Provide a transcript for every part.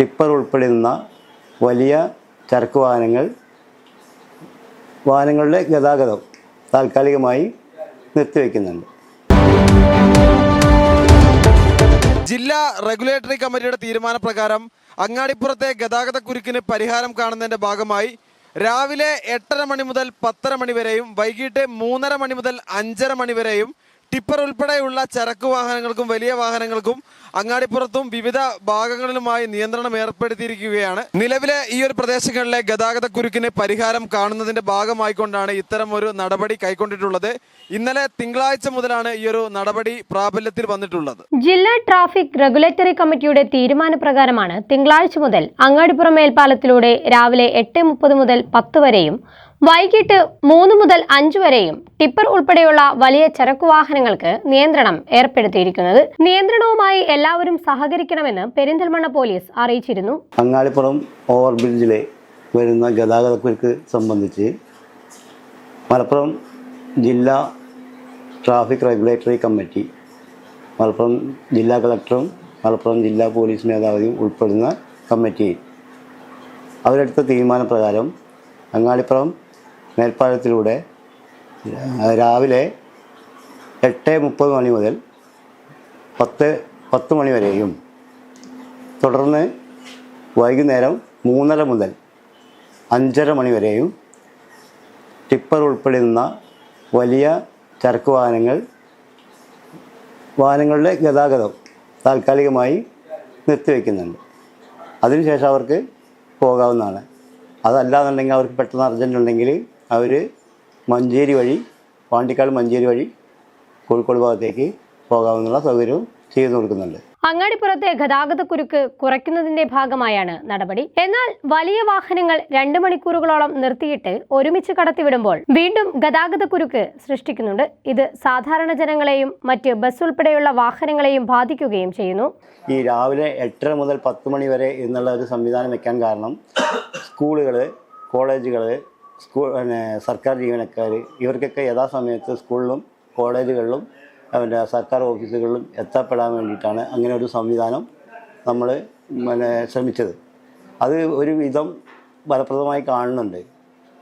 Tipper ഉൾപ്പെടുന്ന വലിയ ചരക്ക് വാഹനങ്ങൾ വാഹനങ്ങളുടെ ഗതാഗതം താൽക്കാലികമായി നിർത്തിവെക്കുന്നുണ്ട്. ജില്ലാ റെഗുലേറ്ററി കമ്മിറ്റിയുടെ തീരുമാനപ്രകാരം അങ്ങാടിപ്പുറത്തെ ഗതാഗത കുരുക്കിന് പരിഹാരം കാണുന്നതിന്റെ ഭാഗമായി രാവിലെ എട്ടര മണി മുതൽ പത്തര മണി വരെയും വൈകിട്ട് മൂന്നര മണി മുതൽ അഞ്ചര മണി വരെയും ടിപ്പർ ഉൾപ്പെടെയുള്ള ചരക്ക് വാഹനങ്ങൾക്കും വലിയ വാഹനങ്ങൾക്കും അങ്ങാടിപ്പുറത്തും വിവിധ ഭാഗങ്ങളിലുമായി നിയന്ത്രണം ഏർപ്പെടുത്തിയിരിക്കുകയാണ്. നിലവിലെ ഈ ഒരു പ്രദേശങ്ങളിലെ ഗതാഗത കുരുക്കിന് പരിഹാരം കാണുന്നതിന്റെ ഭാഗമായിക്കൊണ്ടാണ് ഇത്തരം ഒരു നടപടി കൈക്കൊണ്ടിട്ടുള്ളത്. ഇന്നലെ തിങ്കളാഴ്ച മുതലാണ് ഈ ഒരു നടപടി പ്രാബല്യത്തിൽ വന്നിട്ടുള്ളത്. ജില്ലാ ട്രാഫിക് റെഗുലേറ്ററി കമ്മിറ്റിയുടെ തീരുമാനപ്രകാരമാണ് തിങ്കളാഴ്ച മുതൽ അങ്ങാടിപ്പുറം മേൽപ്പാലത്തിലൂടെ രാവിലെ എട്ട് മുതൽ പത്ത് വരെയും വൈകിട്ട് മൂന്ന് മുതൽ അഞ്ച് വരെയും ടിപ്പർ ഉൾപ്പെടെയുള്ള വലിയ ചരക്കു വാഹനങ്ങൾക്ക് നിയന്ത്രണം ഏർപ്പെടുത്തിയിരിക്കുന്നത്. നിയന്ത്രണവുമായി എല്ലാവരും സഹകരിക്കണമെന്ന് പെരിന്തൽമണ്ണ പോലീസ് അറിയിച്ചിരുന്നു. അങ്ങാടിപ്പുറം ഓവർ ബ്രിഡ്ജിൽ വരുന്ന ഗതാഗതക്കുരുക്ക് സംബന്ധിച്ച് മലപ്പുറം ജില്ലാ ട്രാഫിക് റെഗുലേറ്ററി കമ്മിറ്റി മലപ്പുറം ജില്ലാ കളക്ടറും മലപ്പുറം ജില്ലാ പോലീസ് മേധാവിയും ഉൾപ്പെടുന്ന കമ്മിറ്റി. അവരെടുത്ത തീരുമാനപ്രകാരം അങ്ങാടിപ്പുറം മേൽപ്പാലത്തിലൂടെ രാവിലെ എട്ട് മുപ്പത് മണി മുതൽ പത്ത് പത്ത് മണി വരെയും. തുടർന്ന് വൈകുന്നേരം മൂന്നര മുതൽ അഞ്ചര മണി വരെയും ടിപ്പർ ഉൾപ്പെടുന്ന വലിയ ചരക്ക് വാഹനങ്ങൾ വാഹനങ്ങളുടെ ഗതാഗതം താൽക്കാലികമായി നിർത്തിവെക്കുന്നുണ്ട് അതിനുശേഷം അവർക്ക് പോകാവുന്നതാണ്. അതല്ലാന്നുണ്ടെങ്കിൽ അവർക്ക് പെട്ടെന്ന് അർജന്റ് ഉണ്ടെങ്കിൽ അവർ മഞ്ചേരി വഴി പാണ്ടിക്കാട് മഞ്ചേരി വഴി കോഴിക്കോട് ഭാഗത്തേക്ക് പോകാമെന്നുള്ള സൗകര്യവും ചെയ്തു കൊടുക്കുന്നുണ്ട്. അങ്ങാടിപ്പുറത്തെ ഗതാഗതക്കുരുക്ക് കുറയ്ക്കുന്നതിന്റെ ഭാഗമായാണ് നടപടി. എന്നാൽ വലിയ വാഹനങ്ങൾ രണ്ട് മണിക്കൂറുകളോളം നിർത്തിയിട്ട് ഒരുമിച്ച് കടത്തിവിടുമ്പോൾ വീണ്ടും ഗതാഗതക്കുരുക്ക് സൃഷ്ടിക്കുന്നുണ്ട്. ഇത് സാധാരണ ജനങ്ങളെയും മറ്റ് ബസ് ഉൾപ്പെടെയുള്ള വാഹനങ്ങളെയും ബാധിക്കുകയും ചെയ്യുന്നു. ഈ രാവിലെ എട്ടര മുതൽ പത്ത് മണി വരെ എന്നുള്ള ഒരു സംവിധാനം വെക്കാൻ കാരണം സ്കൂളുകൾ കോളേജുകൾ സ്കൂൾ പിന്നെ സർക്കാർ ജീവനക്കാർ ഇവർക്കൊക്കെ യഥാസമയത്ത് സ്കൂളിലും കോളേജുകളിലും പിന്നെ സർക്കാർ ഓഫീസുകളിലും എത്തപ്പെടാൻ വേണ്ടിയിട്ടാണ് അങ്ങനെ ഒരു സംവിധാനം നമ്മൾ പിന്നെ ശ്രമിച്ചത്. അത് ഒരു വിധം ഫലപ്രദമായി കാണുന്നുണ്ട്.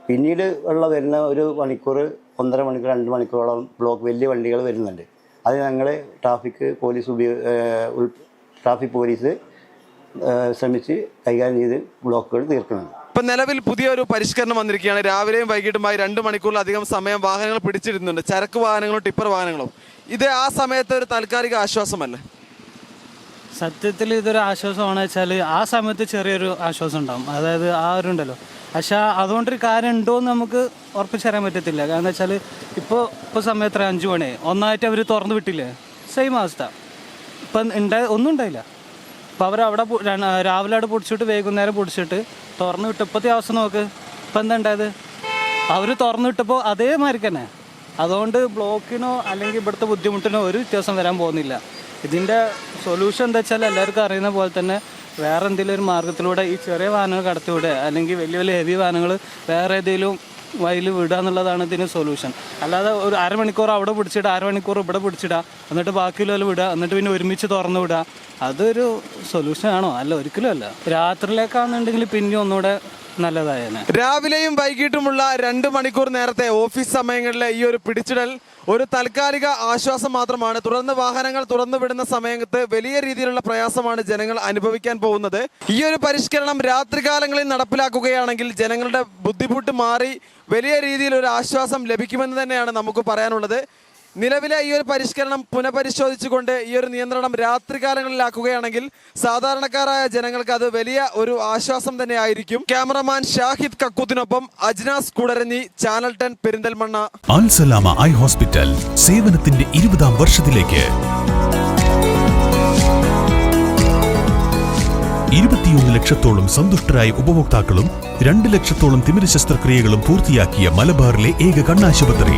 പിന്നീട് ഉള്ള വരുന്ന ഒരു മണിക്കൂർ ഒന്നര മണിക്കൂർ രണ്ട് മണിക്കൂറോളം ബ്ലോക്ക് വലിയ വണ്ടികൾ വരുന്നുണ്ട്. അത് ഞങ്ങൾ ട്രാഫിക് പോലീസ് ഉപയോഗ ട്രാഫിക് പോലീസ് ശ്രമിച്ച് കൈകാര്യം ചെയ്ത് ബ്ലോക്കുകൾ തീർക്കുന്നുണ്ട്. ഇപ്പൊ നിലവിൽ പുതിയൊരു പരിഷ്കരണം വന്നിരിക്കുകയാണ്. രാവിലെയും വൈകിട്ടുമായി രണ്ട് മണിക്കൂറിലധികം സമയം വാഹനങ്ങൾ പിടിച്ചിരുന്നുണ്ട്. ചരക്ക് വാഹനങ്ങളും ടിപ്പർ വാഹനങ്ങളും. ഇത് ആ സമയത്ത് ഒരു താൽക്കാലിക ആശ്വാസമല്ലേ? സത്യത്തിൽ ഇതൊരു ആശ്വാസമാണ്. വെച്ചാൽ ആ സമയത്ത് ചെറിയൊരു ആശ്വാസം ഉണ്ടാവും. അതായത് ആ ഒരു ഉണ്ടല്ലോ. പക്ഷെ അതുകൊണ്ടൊരു കാര്യം ഉണ്ടോ എന്ന് നമുക്ക് ഉറപ്പിച്ചറിയാൻ പറ്റത്തില്ല. കാരണം വെച്ചാൽ ഇപ്പോൾ ഇപ്പോൾ സമയം എത്ര അഞ്ച് മണി. ഒന്നായിട്ട് അവർ തുറന്നു വിട്ടില്ലേ? സെയിം അവസ്ഥ. ഇപ്പം ഉണ്ടായ ഒന്നും ഉണ്ടായില്ല. അപ്പോൾ അവർ അവിടെ രാവിലെ അവിടെ പൊടിച്ചിട്ട് വൈകുന്നേരം പൊടിച്ചിട്ട് തുറന്നു വിട്ട് ഇപ്പോഴത്തെ അവസ്ഥ നോക്ക്. ഇപ്പം എന്താ ഉണ്ടായത്? അവർ തുറന്നു വിട്ടപ്പോൾ അതേമാതിരി തന്നെ. അതുകൊണ്ട് ബ്ലോക്കിനോ അല്ലെങ്കിൽ ഇവിടുത്തെ ബുദ്ധിമുട്ടിനോ ഒരു വ്യത്യാസം വരാൻ പോകുന്നില്ല. ഇതിന്റെ സൊല്യൂഷൻ എന്താ വെച്ചാൽ എല്ലാവർക്കും അറിയുന്ന പോലെ തന്നെ വേറെ എന്തെങ്കിലും ഒരു മാർഗത്തിലൂടെ ഈ ചെറിയ വാഹനങ്ങൾ കടത്തിവിടുക അല്ലെങ്കിൽ വലിയ വലിയ ഹെവി വാഹനങ്ങൾ വേറെ ഏതെങ്കിലും വയലിൽ വിടുക എന്നുള്ളതാണ് ഇതിന് സൊല്യൂഷൻ അല്ലാതെ ഒരു അരമണിക്കൂർ അവിടെ പിടിച്ചിടുക അരമണിക്കൂർ ഇവിടെ പിടിച്ചിടുക എന്നിട്ട് ബാക്കിയുള്ള വിടുക എന്നിട്ട് പിന്നെ ഒരുമിച്ച് തുറന്നു വിടുക. അതൊരു സൊല്യൂഷൻ ആണോ? അല്ല ഒരിക്കലും അല്ല. രാത്രിയിലേക്കാണെന്നുണ്ടെങ്കിൽ പിന്നെ ഒന്നുകൂടെ രാവിലെയും വൈകിട്ടുമുള്ള രണ്ട് മണിക്കൂർ നേരത്തെ ഓഫീസ് സമയങ്ങളിലെ ഈ ഒരു പിടിച്ചിടൽ ഒരു താൽക്കാലിക ആശ്വാസം മാത്രമാണ്. തുടർന്ന് വാഹനങ്ങൾ തുറന്നു വിടുന്ന സമയത്ത് വലിയ രീതിയിലുള്ള പ്രയാസമാണ് ജനങ്ങൾ അനുഭവിക്കാൻ പോകുന്നത്. ഈ ഒരു പരിഷ്കരണം രാത്രികാലങ്ങളിൽ നടപ്പിലാക്കുകയാണെങ്കിൽ ജനങ്ങളുടെ ബുദ്ധിമുട്ട് മാറി വലിയ രീതിയിൽ ഒരു ആശ്വാസം ലഭിക്കുമെന്ന് തന്നെയാണ് നമുക്ക് പറയാനുള്ളത്. നിലവിലെ ഈ ഒരു പരിഷ്കരണം പുനഃപരിശോധിച്ചുകൊണ്ട് ഈ ഒരു നിയന്ത്രണം രാത്രികാലങ്ങളിലാക്കുകയാണെങ്കിൽ സാധാരണക്കാരായ ജനങ്ങൾക്ക് അത് വലിയ ഒരു ആശ്വാസം തന്നെ ആയിരിക്കും cameraman Shahid കക്കൂത്തിനൊപ്പം Ajnas Kudaranji channel ten Perinthalmanna. Alsalama eye hospital സേവനത്തിന്റെ ഇരുപതാം വർഷത്തിലേക്ക്. ഇരുപത്തിയൊന്ന് ലക്ഷത്തോളം സന്തുഷ്ടരായ ഉപഭോക്താക്കളും രണ്ട് ലക്ഷത്തോളം തിമിര ശസ്ത്രക്രിയകളും പൂർത്തിയാക്കിയ മലബാറിലെ ഏക കണ്ണാശുപത്രി.